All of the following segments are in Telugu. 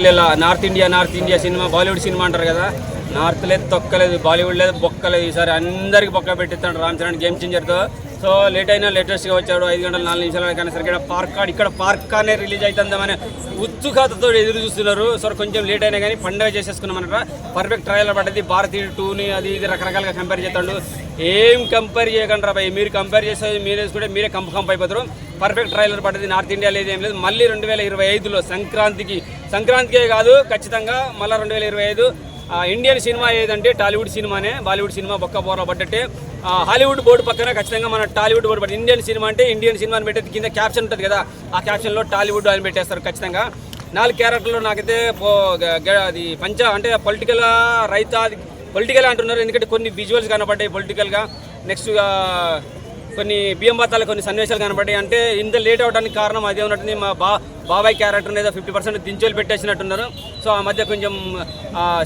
ఇలా north India north India cinema Bollywood cinema అంటారు కదా. నార్త్ లేదు తొక్కలేదు బాలీవుడ్ లేదు బొక్కలేదు ఈసారి అందరికి బొక్క పెట్టిస్తాడు రామ్ చరణ్ గేమ్ చేంజర్తో. సో లేట్ అయినా లేటెస్ట్గా వచ్చాడు. ఐదు గంటల నాలుగు నిమిషాలు కానీ సరిగ్గా పార్క్ కార్డ్ ఇక్కడ పార్క్ రిలీజ్ అవుతుందామని ఉత్సుకతతో ఎదురు చూస్తున్నారు. సో కొంచెం లేట్ అయినా కానీ పండుగ చేసేసుకున్నామన్నమాట పర్ఫెక్ట్ ట్రయల్ పడ్డది. భారతీయ టూని అది ఇది రకరకాలుగా కంపేర్ చేస్తాడు. ఏం కంపేర్ చేయకండి రా మీరు కంపేర్ చేస్తే మీరు వేసుకుంటే మీరే కంప కంప అయిపోతారు. పర్ఫెక్ట్ ట్రైలర్ పడ్డది. నార్త్ ఇండియా లేదు ఏం లేదు. మళ్ళీ రెండు వేల ఇరవై ఐదులో సంక్రాంతికి సంక్రాంతికే కాదు ఖచ్చితంగా మళ్ళీ రెండు వేల ఇరవై ఐదు ఇండియన్ సినిమా ఏదంటే టాలీవుడ్ సినిమానే బాలీవుడ్ సినిమా బొక్క బోర పడ్డట్టే. హాలీవుడ్ బోర్డు పక్కన ఖచ్చితంగా మన టాలీవుడ్ బోర్డు పట్టి ఇండియన్ సినిమా అంటే ఇండియన్ సినిమా అని పెట్టేది. కింద క్యాప్షన్ ఉంటుంది కదా ఆ క్యాప్షన్లో టాలీవుడ్ అని పెట్టేస్తారు ఖచ్చితంగా. నాలుగు క్యారెక్టర్లు నాకైతే పో- అది పంచ అంటే పొలిటికల్ రైతా పొలిటికల్ అంటున్నారు. ఎందుకంటే కొన్ని విజువల్స్ కనపడ్డాయి పొలిటికల్గా నెక్స్ట్ కొన్ని బియ్యం బత్తాలు కొన్ని సన్నివేశాలు కనపడ్డాయి. అంటే ఇంత లేట్ అవడానికి కారణం అదే ఉన్నట్టుంది. మా బా బాబాయ్ క్యారెక్టర్ ఏదో ఫిఫ్టీ పర్సెంట్ దించేలు పెట్టేసినట్టున్నారు. సో ఆ మధ్య కొంచెం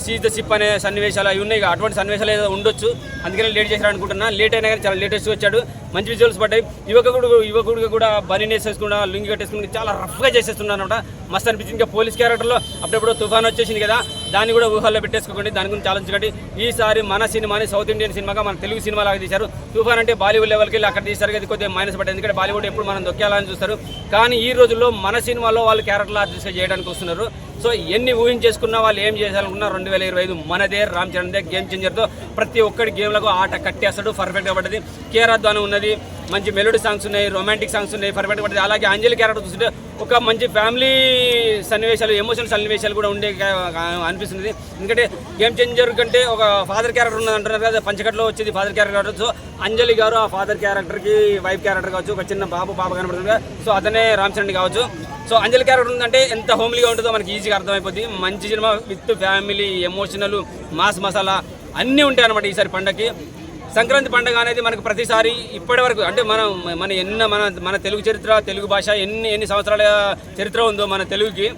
సీజ్ ద సిప్ అనే సన్నివేశాలు అవి ఉన్నాయి. అటువంటి సన్నివేశాలు ఏదో ఉండొచ్చు. అందుకని లేట్ చేశారు అనుకుంటున్నా లేట్ అయినా కానీ చాలా లేటెస్ట్ వచ్చాడు. మంచి విజువల్స్ పడ్డాయి. యువకుడు యువకుడిగా కూడా బనీ వేసేసుకున్నా లుంగి కట్టేసుకుని చాలా రఫ్గా చేసేస్తున్నాను అనమాట మస్తు అనిపించింది. ఇంకా పోలీస్ క్యారెక్టర్లో అప్పుడప్పుడు తుఫాన్ వచ్చేసింది కదా దాన్ని కూడా ఊహల్లో పెట్టేసుకోకండి. దాని గురించి ఆలోచించకండి. ఈసారి మన సినిమాని సౌత్ ఇండియన్ సినిమాగా మన తెలుగు సినిమా లాగా తీశారు. తుఫాన్ అంటే బాలీవుడ్ లెవెల్కి వెళ్ళి అక్కడ తీశారు అది కొద్దిగా మైనస్ పడ్డాయి. ఎందుకంటే బాలీవుడ్ ఎప్పుడు మనం దొక్కేయాలని చూస్తారు. కానీ ఈ రోజుల్లో మన సినిమా వాళ్ళు క్యారెక్టర్ ఆర్టిస్ట్గా చేయడానికి వస్తున్నారు. సో ఎన్ని ఊహించేసుకున్నా వాళ్ళు ఏం చేయాలనుకున్నా రెండు వేల ఇరవై ఐదు మనదే రామ్ చరణ్ దే గేమ్ చేంజర్తో ప్రతి ఒక్కటి గేమ్లకు ఆట కట్టేస్తాడు పర్ఫెక్ట్గా పడ్డది. కేఆర్ ఉన్నది. మంచి మెలోడీ సాంగ్స్ ఉన్నాయి రొమాంటిక్ సాంగ్స్ ఉన్నాయి పర్ఫెక్ట్ పడుతుంది అలాగే అంజలి క్యారెక్టర్ చూస్తుంటే ఒక మంచి ఫ్యామిలీ సన్నివేశాలు ఎమోషనల్ సన్నివేశాలు కూడా ఉండే అనిపిస్తుంది ఎందుకంటే గేమ్ చేంజర్ కంటే ఒక ఫాదర్ క్యారెక్టర్ ఉన్నది అంటున్నారు కదా పంచకట్లో వచ్చేది ఫాదర్ క్యారెక్టర్ సో అంజలి గారు ఆ ఫాదర్ క్యారెక్టర్కి వైఫ్ క్యారెక్టర్ కావచ్చు ఒక చిన్న బాబు పాప కనబడుతుంది కదా. సో అతనే రామ్ చరణ్ కావచ్చు. సో అంజలి క్యారెక్టర్ ఉందంటే ఎంత హోమ్లీగా ఉంటుందో మనకి ఈజీగా అర్థమైపోద్ది. మంచి cinema with family emotional mass masala అన్నీ ఉంటాయి అనమాట ఈసారి పండగకి సంక్రాంతి పండుగ అనేది మనకు ప్రతిసారి ఇప్పటి వరకు అంటే మనం మన ఎన్న మన మన తెలుగు చరిత్ర తెలుగు భాష ఎన్ని ఎన్ని సంవత్సరాల చరిత్ర ఉందో మన తెలుగుకి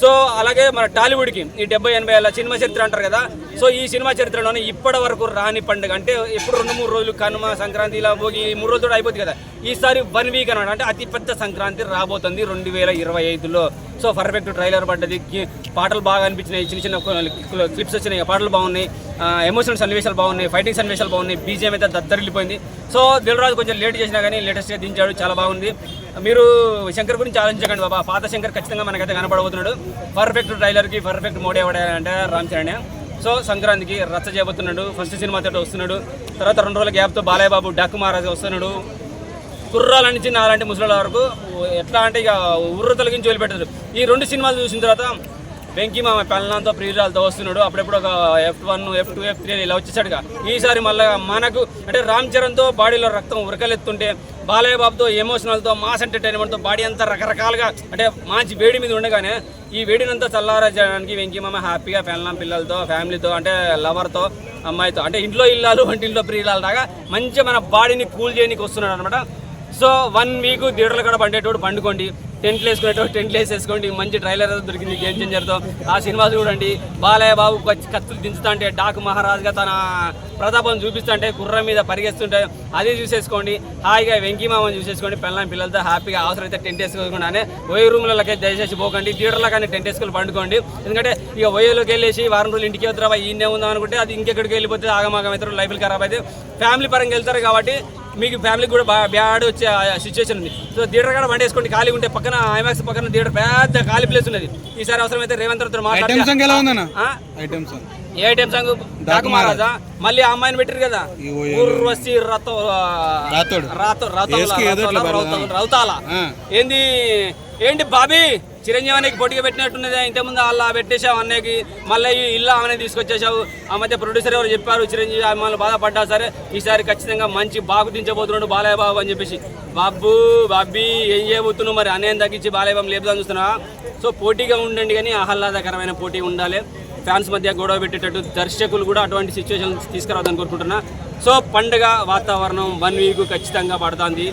సో అలాగే మన టాలీవుడ్కి ఈ డెబ్బై ఎనభై ఏళ్ళ సినిమా చరిత్ర అంటారు కదా సో ఈ సినిమా చరిత్రలోనే ఇప్పటి వరకు రాని పండుగ. అంటే ఎప్పుడు రెండు మూడు రోజులు కనుమ సంక్రాంతి ఇలా భోగి ఈ మూడు రోజులు అయిపోతుంది కదా. ఈసారి వన్ వీక్ అనమాట అంటే అతి పెద్ద సంక్రాంతి రాబోతుంది రెండు వేల ఇరవై ఐదులో. సో పర్ఫెక్ట్ ట్రైలర్ పడ్డది. పాటలు బాగా అనిపించినాయి. చిన్న చిన్న క్లిప్స్ వచ్చినాయి. పాటలు బాగున్నాయి. ఎమోషనల్ సన్నివేశాలు బాగున్నాయి. ఫైటింగ్ సన్నివేశాలు బాగున్నాయి. బీజేఎం అయితే దద్దరిల్లిపోయింది. సో దిల్రాజు కొంచెం లేట్ చేసినా కానీ లేటెస్ట్గా దించాడు. చాలా బాగుంది. మీరు శంకర్ గురించి ఆలోచించకండి బాబా. పాత శంకర్ ఖచ్చితంగా మనకైతే కనపడబోతున్నాడు. పర్ఫెక్ట్ ట్రైలర్కి పర్ఫెక్ట్ మోడీ ఎవడంటే రామ్ చరణ్. సో సంక్రాంతికి రచ్చ చేయబోతున్నాడు ఫస్ట్ సినిమా తోటి వస్తున్నాడు తర్వాత రెండు రోజుల గ్యాప్తో బాలయ్య బాబు డాకు మహారాజ్ వస్తున్నాడు. కుర్రాల నుంచి నాలాంటి ముసలి వరకు ఎట్లా అంటే ఇక ఉర్ర తొలగించి వదిలిపెట్టారు. ఈ రెండు సినిమాలు చూసిన తర్వాత వెంకీ మా పెళ్ళంతో ప్రియురాలతో వస్తున్నాడు. అప్పుడప్పుడు ఒక F one F two F three ఇలా వచ్చేసాడుగా. ఈసారి మళ్ళీ మనకు అంటే రామ్ చరణ్తో బాడీలో రక్తం ఉరకలెత్తుంటే బాలయ్య బాబుతో ఎమోషనల్తో మాస్ ఎంటర్టైన్మెంట్తో బాడీ అంతా రకరకాలుగా అంటే మంచి వేడి మీద ఉండగానే ఈ వేడినంతా చల్లారజడానికి వెంకీ మామ హ్యాపీగా పెళ్ళం పిల్లలతో ఫ్యామిలీతో అంటే లవర్తో అమ్మాయితో అంటే ఇంట్లో ఇల్లాలు వంటింట్లో ప్రియులాలు దాకా మంచిగా మన బాడీని కూల్ చేయడానికి వస్తున్నాడు అనమాట సో వన్ వీక్ థియేటర్లు కూడా పండేటోడు పండుకోండి. టెంట్లు వేసుకునేటోడు టెంట్లు వేసేసుకోండి. మంచి ట్రైలర్ దొరికింది గేమ్ చేంజర్తో ఆ సినిమా చూడండి. బాలయ్య బాబు కత్తులు దించుతా అంటే డాకు మహారాజ్గా తన ప్రతాపం చూపిస్తుంటే గుర్రం మీద పరిగెస్తుంటే అది చూసేసుకోండి. హాయిగా వెంకీమామని చూసేసుకోండి. పిల్లల పిల్లలతో హ్యాపీగా అవసరమైతే టెంట్ వేసుకోకుండానే ఓయో రూమ్లకి దయచేసి పోకండి. థియేటర్లో కానీ టెంట్ వేసుకొని పండుకోండి. ఎందుకంటే ఇక ఓయోలోకి వెళ్ళేసి వారం రోజులు ఇంటికి వద్దరా ఈయనే ఉందాం అనుకుంటే అది ఇంకెక్కడికి వెళ్ళిపోతే ఆగమాగం అవుతారు లైఫ్లు ఖరాబ్ అయితే. ఫ్యామిలీ పరంగా వెళ్తారు కాబట్టి మీకు ఫ్యామిలీకి కూడా బాగా బ్యాడ్ వచ్చే సిచ్యువేషన్ ఉంది. సో థియేటర్ కూడా బండి వేసుకోండి ఖాళీ ఉంటే పక్కన ఐమాక్స్ పక్కన థియేటర్ పెద్ద ఖాళీ ప్లేస్ ఉన్నది. ఈసారి అవసరమైతే రేవంత్ రెడ్డితో ఐటమ్ సాంగ్ ఎలా మాట్లాడి ఉందన్న? ఆ? ఐటమ్ సాంగ్ ఏ ఐటమ్ సాంగ్ డాకు మహారాజా మళ్ళీ ఆ అమ్మాయిని పెట్టారు కదా? ఉర్వశి రతో రాతోడు. రాతో ఇట్లా పెడదాం. రౌతాల. ఏంది? ఏంటి బాబీ? చిరంజీవి అన్నకి పోటీగా పెట్టినట్టున్నది. ఇంతకుముందు అలా పెట్టేశావు అన్నయ్యకి మళ్ళీ ఇల్లు ఆమెనే తీసుకొచ్చేసావు ఆ మధ్య ప్రొడ్యూసర్ ఎవరు చెప్పారు చిరంజీవి అభిమానులు బాధపడ్డా సరే ఈసారి ఖచ్చితంగా మంచి బాగు దించబోతున్నాడు బాలయ్య బాబు అని చెప్పేసి. బాబు బాబీ ఏం చేయబోతున్నావు మరి? అన్నయ్యం తగ్గించి బాలయ్య బాబు లేపుదాం చూస్తున్నా. సో పోటీగా ఉండండి కానీ ఆహ్లాదకరమైన పోటీ ఉండాలి. ఫ్యాన్స్ మధ్య గొడవ పెట్టేటట్టు దర్శకులు కూడా అటువంటి సిచ్యువేషన్ తీసుకురావద్దని కోరుకుంటున్నా. సో పండుగ వాతావరణం వన్ వీక్ ఖచ్చితంగా పడుతుంది.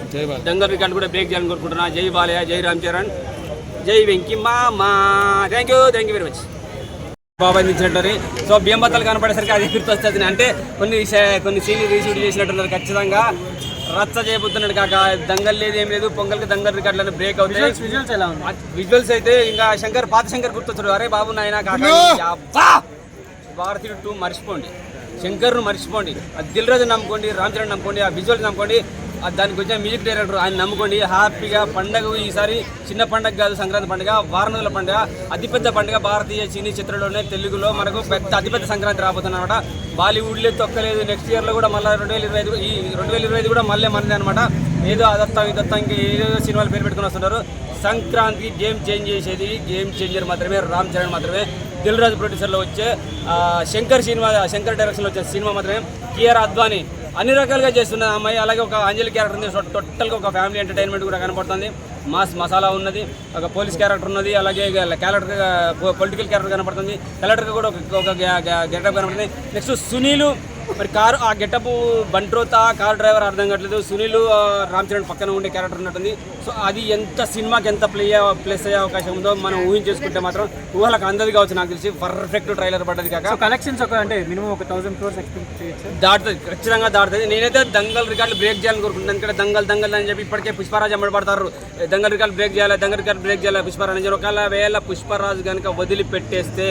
దంగల్ రికార్డు కూడా బ్రేక్ చేయాలని కోరుకుంటున్నా. జై బాలయ్య జై రామ్ చరణ్. జై వెంకీ మామా. Thank you thank you very much బాబాయ్ ఇచ్చినట్టు సో బియ్యం బత్తాలు కనపడేసరికి అది గుర్తొస్తుంది అంటే కొన్ని కొన్ని సీన్లు రీషూట్ చేసినట్టున్నారు ఖచ్చితంగా. రచ్చ చేయబోతున్నాడు కాక దంగల్ లేదు ఏం లేదు. పొంగల్కి దంగల్ రికార్డులను బ్రేక్ అవుతాయి. విజువల్స్ ఎలా ఉంది విజువల్స్ అయితే ఇంకా శంకర్ పాత శంకర్ గుర్తొచ్చాడు. అరే బాబు నాయన కాక. అబ్బా! భారతీయుడు టూ మర్చిపోండి. శంకర్ను మర్చిపోండి. దిల్ రాజు నమ్ముకోండి రామ్ చరణ్ నమ్ముకోండి ఆ విజువల్స్ నమ్ముకోండి. దానికి వచ్చిన మ్యూజిక్ డైరెక్టర్ ఆయన నమ్ముకోండి. హ్యాపీగా పండగ ఈసారి చిన్న పండగ కాదు సంక్రాంతి పండుగ వారం రోజుల పండుగ అతిపెద్ద పండుగ భారతీయ సినీ చిత్రంలోనే తెలుగులో మనకు పెద్ద అతిపెద్ద సంక్రాంతి రాబోతుంది అనమాట బాలీవుడ్లో తొక్కలేదు. నెక్స్ట్ ఇయర్లో కూడా మళ్ళీ రెండు వేల ఇరవై ఐదు ఈ రెండు వేల ఇరవై ఐదు కూడా మళ్ళీ మనదే అనమాట ఏదో అదత్తం ఇదత్తం ఇంకా ఏదో సినిమాలు పేరు పెట్టుకుని వస్తుంటారు. సంక్రాంతి గేమ్ చేంజ్ చేసేది. గేమ్ చేంజర్ మాత్రమే రామ్ చరణ్ మాత్రమే. దిల్ రాజు ప్రొడ్యూసర్లో వచ్చే శంకర్ సినిమా శంకర్ డైరెక్షన్లో వచ్చే సినిమా మాత్రమే. కేఆర్ అద్వానీ అన్ని రకాలుగా చేస్తున్న అమ్మాయి. అలాగే ఒక అంజలి క్యారెక్టర్ ఉంది. టోటల్గా ఒక ఫ్యామిలీ ఎంటర్టైన్మెంట్ కూడా కనపడుతుంది మాస్ మసాలా ఉన్నది. ఒక పోలీస్ క్యారెక్టర్ ఉన్నది. అలాగే క్యారెక్టర్ పొలిటికల్ క్యారెక్టర్ కనపడుతుంది కలెక్టర్ కూడా ఒక ఒక గెటప్ కనపడుతుంది నెక్స్ట్ సునీలు మరి కారు ఆ గెటప్ బంట్రోత కార్ డ్రైవర్ అర్థం కావట్లేదు. సునీల్ రామ్ చరణ్ పక్కన ఉండే క్యారెక్టర్ ఉన్నట్టుంది. సో అది ఎంత సినిమాకి ఎంత ప్లే ప్లేస్ అయ్యే అవకాశం ఉందో మనం ఊహించేసుకుంటే మాత్రం ఊహలకు అందది కావచ్చు నాకు తెలిసి. పర్ఫెక్ట్ ట్రైలర్ పడ్డది కాక. కలెక్షన్స్ ఒక అంటే మినిమం ఒక థౌసండ్ క్రోర్స్ ఎక్స్పెక్ట్ చేయొచ్చు? దాటుతుంది. ఖచ్చితంగా దాటుతుంది. నేనైతే దంగల్ రికార్డులు బ్రేక్ చేయాలని కోరుకుంటున్నాను. ఎందుకంటే దంగల్ దంగల్ అని చెప్పి ఇప్పటికే పుష్పరాజు అమ్మడి పడతారు దంగల్ రికార్డు బ్రేక్ చేయాలి? దంగల్ రికార్డు బ్రేక్ చేయాలి? పుష్పరాజు అని ఒకవేళ వేళ పుష్పరాజు కనుక వదిలిపెట్టేస్తే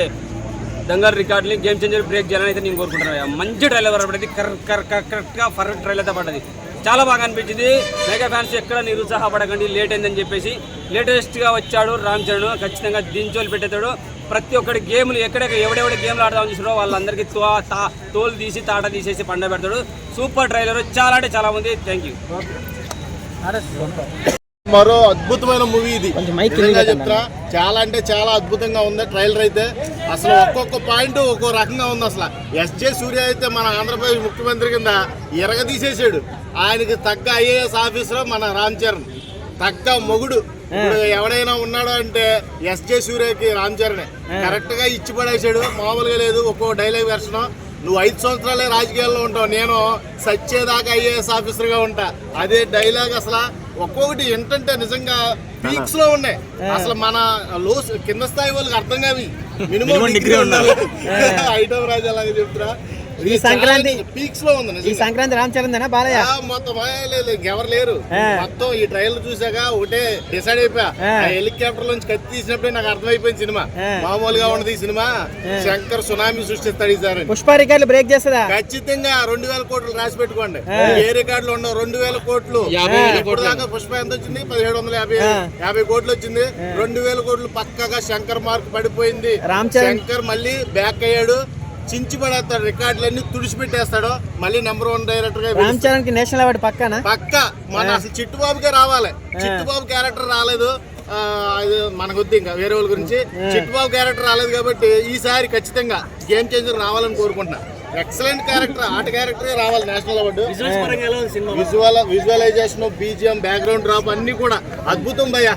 దంగల్ రికార్డుని గేమ్ చేంజర్ బ్రేక్ చేయాలని అయితే నేను కోరుకుంటున్నాను మంచి ట్రైలర్ పడింది కరెక్ట్ కరెక్ట్ కరెక్ట్గా పర్ఫెక్ట్ ట్రైలర్ అయితే పడ్డది. చాలా బాగా అనిపించింది. మెగా ఫ్యాన్స్ ఎక్కడ నిరుత్సాహపడకండి. లేట్ అయిందని చెప్పేసి లేటెస్ట్గా వచ్చాడు రామ్ చరణ్. ఖచ్చితంగా దించోలు పెట్టేతాడు ప్రతి ఒక్కటి గేమ్లు ఎక్కడెక్కడ ఎవడెవడ గేమ్లు ఆడదామని చూసినో వాళ్ళందరికీ తో తా- తోలు తీసి తాట తీసేసి పండ పెడతాడు. Super trailer. చాలా అంటే చాలా ఉంది. థ్యాంక్ యూ మరో అద్భుతమైన మూవీ ఇది. చెప్తా చాలా అంటే చాలా అద్భుతంగా ఉంది ట్రైలర్ అయితే. అసలు ఒక్కొక్క పాయింట్ ఒక్కో రకంగా ఉంది అసలు. ఎస్జే సూర్య అయితే మన ఆంధ్రప్రదేశ్ ముఖ్యమంత్రి కింద ఎరగ తీసేసాడు ఆయనకి తగ్గ ఐఏఎస్ ఆఫీసర్ మన రామ్ చరణ్ తగ్గ మొగుడు. ఇప్పుడు ఎవడైనా ఉన్నాడు అంటే ఎస్జే సూర్యకి రామ్ చరణ్. కరెక్ట్గా ఇచ్చి పడేసాడు మామూలుగా లేదు ఒక్కో డైలాగ్ వెర్షన్ నువ్వు ఐదు సంవత్సరాలే రాజకీయాల్లో ఉంటావు. నేను సచ్చేదాకా ఐఏఎస్ ఆఫీసర్గా ఉంటా. అదే డైలాగ్ అసలు ఒక్కొక్కటి ఏంటంటే నిజంగా పీక్స్లో ఉన్నాయి. అసలు మన లో కింద స్థాయి వాళ్ళకి అర్థం కావి. మినిమం డిగ్రీ ఉండాలి. ఐటమ్ రాజు అలాగే చెప్తున్నా. ఈ సంక్రాంతి- పీక్స్లో ఉంది ఈ. సంక్రాంతి రామ్ చరణ్ బాలయ్య? మొత్తం ఎవరు లేరు. మొత్తం ఈ ట్రైలర్ చూసాక ఒకటే డిసైడ్ అయిపోయా. హెలికాప్టర్ నుంచి కత్తి తీసినప్పుడే నాకు అర్థమైపోయింది సినిమా. మామూలుగా ఉన్నది ఈ సినిమా. శంకర్ సునామీ సృష్టిస్తాడు ఈసారి పుష్ప రికార్డులు బ్రేక్ చేస్తుందా? ఖచ్చితంగా రెండు వేల కోట్లు రాసి పెట్టుకోండి. ఏ రికార్డులు ఉండవు. రెండు వేల కోట్లు. ఇప్పుడు దాకా పుష్ప ఎంత వచ్చింది? పదిహేడు వందల యాభై. యాభై కోట్లు వచ్చింది. రెండు వేల కోట్లు పక్కగా శంకర్ మార్క్ పడిపోయింది. శంకర్ మళ్ళీ బ్యాక్ అయ్యాడు. చించి పడేస్తాడు రికార్డులన్నీ తుడిచిపెట్టేస్తాడు మళ్ళీ నెంబర్ వన్ డైరెక్టర్గా రామ్ చరణ్కి నేషనల్ అవార్డు పక్కన? పక్క. మన అసలు చిట్టుబాబుకే రావాలి. చిట్టుబాబు క్యారెక్టర్ రాలేదు. ఆ, అది మనకు వద్దు ఇంకా వేరే వాళ్ళ గురించి. చిట్టుబాబు క్యారెక్టర్ రాలేదు కాబట్టి ఈసారి ఖచ్చితంగా గేమ్ చేంజర్ రావాలని కోరుకుంటున్నా. ఎక్సలెంట్ క్యారెక్టర్ ఆట క్యారెక్టరే రావాలి national award visual visualization BGM background drop అన్ని కూడా అద్భుతం భయ్య.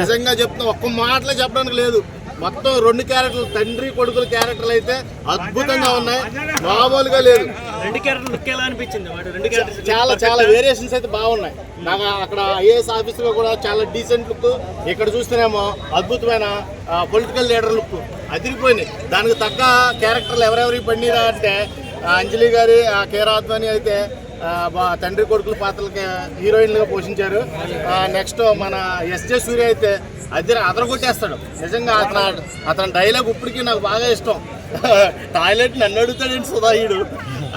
నిజంగా చెప్తున్నా ఒక్క మాటలో చెప్పడానికి లేదు. మొత్తం రెండు క్యారెక్టర్లు తండ్రి కొడుకుల క్యారెక్టర్లు అయితే అద్భుతంగా ఉన్నాయి. మామూలుగా లేదు. రెండు క్యారెక్టర్ లుక్ ఎలా అనిపించింది రెండు చాలా చాలా వేరియేషన్స్ అయితే బాగున్నాయి. నాకు అక్కడ ఐఏఎస్ ఆఫీసర్ కూడా చాలా డీసెంట్ లుక్. ఇక్కడ చూస్తేనేమో అద్భుతమైన పొలిటికల్ లీడర్ లుక్ అదిరిపోయినాయి. దానికి తగ్గ క్యారెక్టర్లు ఎవరెవరికి పండిరా అంటే అంజలి గారి ఆ కేర్ అద్వాని అయితే తండ్రి కొడుకుల పాత్రలకి హీరోయిన్లుగా పోషించారు. నెక్స్ట్ మన ఎస్జే సూర్య అయితే అద్దె అదరగొట్టేస్తాడు నిజంగా అతను అతని డైలాగ్ ఇప్పటికీ నాకు బాగా ఇష్టం. టాయిలెట్ నన్ను అడుగుతాడేంటి సుధాయుడు?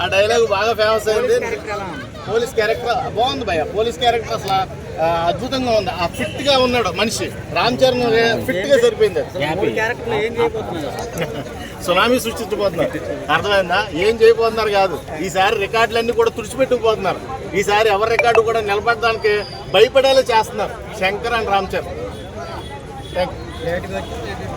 ఆ డైలాగ్ బాగా ఫేమస్ అయింది. పోలీస్ క్యారెక్టర్ బాగుంది భయ్య. పోలీస్ క్యారెక్టర్ అసలు అద్భుతంగా ఉంది. ఆ ఫిట్గా ఉన్నాడు మనిషి. రామ్ చరణ్ ఫిట్గా సరిపోయింది. సునామీ సృష్టించబోతున్నారు. అర్థమైందా? ఏం చేయబోతున్నారు కాదు. ఈసారి రికార్డులన్నీ కూడా తుడిచిపెట్టుకుపోతున్నారు. ఈసారి ఎవరి రికార్డు కూడా నిలబడడానికి భయపడేలా చేస్తున్నారు. Shankar and Ram Charan. Thank you.